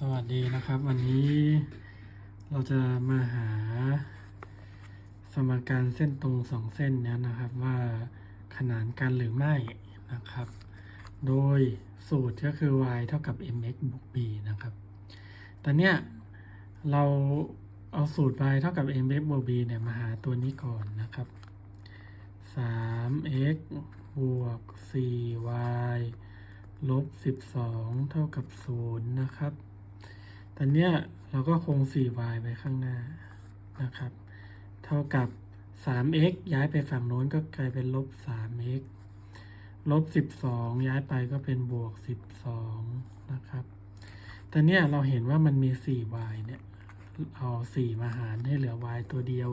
สวัสดีนะครับ วันนี้เราจะมาหา สมการเส้นตรงสองเส้นเนี้นะครับว่าขนานกันหรือไม่นะครับ โด y สูตรก็คือ y เท่ากับ mx บวก b นะครับแต่เนี้ยเราเอาสูตร y เท่ากับ mx บวก b เนี่ยมาหาตัวนี้ก่อนนะครับ 3x บวก 4y ลบ 12 เท่ากับ 0 นะครับ ตอนเนี้ยเราก็คง 4y ไว้ข้างหน้านะครับ เท่ากับ 3x ย้ายไปฝั่งโน้นก็กลายเป็นลบ 3x ลบ 12 ย้ายไปก็เป็นบวก 12 นะครับตอนเนี้ยเราเห็นว่ามันมี 4y เนี่ย เอา 4 มาหารให้เหลือ y ตัวเดียว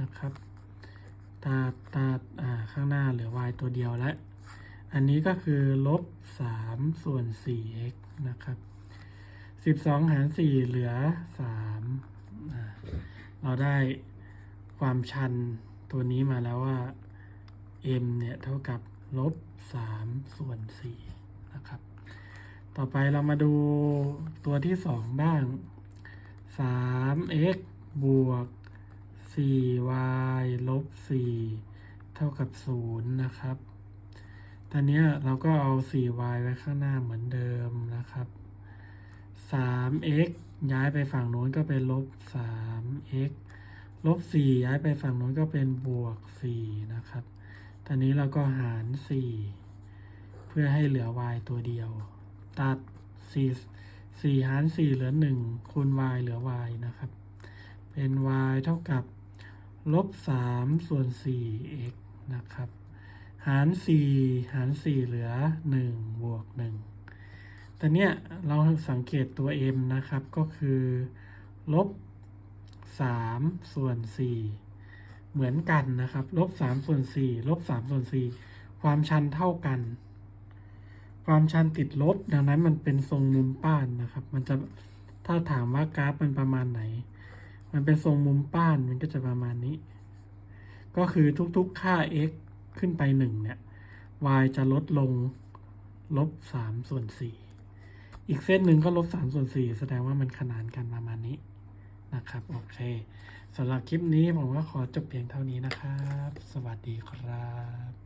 นะครับ ตาตาอ่าข้างหน้าเหลือ y ตัวเดียวแล้วอันนี้ก็คือลบ 3 ส่วน 4x นะครับ 12หาร4เหลือ3อ่าเราได้ความชันตัวนี้มาแล้วว่า m เนี่ย เท่ากับลบ3ส่วน4นะครับ ต่อไปเรามาดูตัวที่2บ้าง 3x บวก 4y ลบ4เท่ากับ0นะครับ ตอนนี้เราก็เอา 4y ไว้ข้างหน้าเหมือนเดิมนะครับ 3x ย้ายไปฝั่งโน้นก็เป็นลบ 3x ลบ 4 ย้ายไปฝั่งโน้นก็เป็นบวก 4 นะครับ ตอนนี้เราก็หาร 4 เพื่อให้เหลือ y ตัวเดียว ตัด 4 4 หาร 4 เหลือ 1 คูณ y เหลือ y นะครับ เป็น y เท่ากับลบ 3 ส่วน 4x นะครับ หาร 4 หาร 4 เหลือ 1 บวก 1 แต่เนี้ยเราสังเกตตัว m นะครับก็คือลบ3ส่วน4เหมือนกันนะครับลบ3ส่วน4ลบ3ส่วน4ความชันเท่ากัน ความชันติดลบ ดังนั้นมันเป็นทรงมุมป้านนะครับ มันจะถ้าถามว่ากราฟมันประมาณไหน มันเป็นทรงมุมป้านมันก็จะประมาณนี้ ก็คือทุกๆค่า x ขึ้นไป1เนี่ย y จะลดลงลบ3ส่วน4 อีกเส้นหนึ่งก็ลบสามส่วนสี่แสดงว่ามันขนานกันประมาณนี้นะครับโอเคสำหรับคลิปนี้ผมก็ขอจบเพียงเท่านี้นะครับ สวัสดีครับ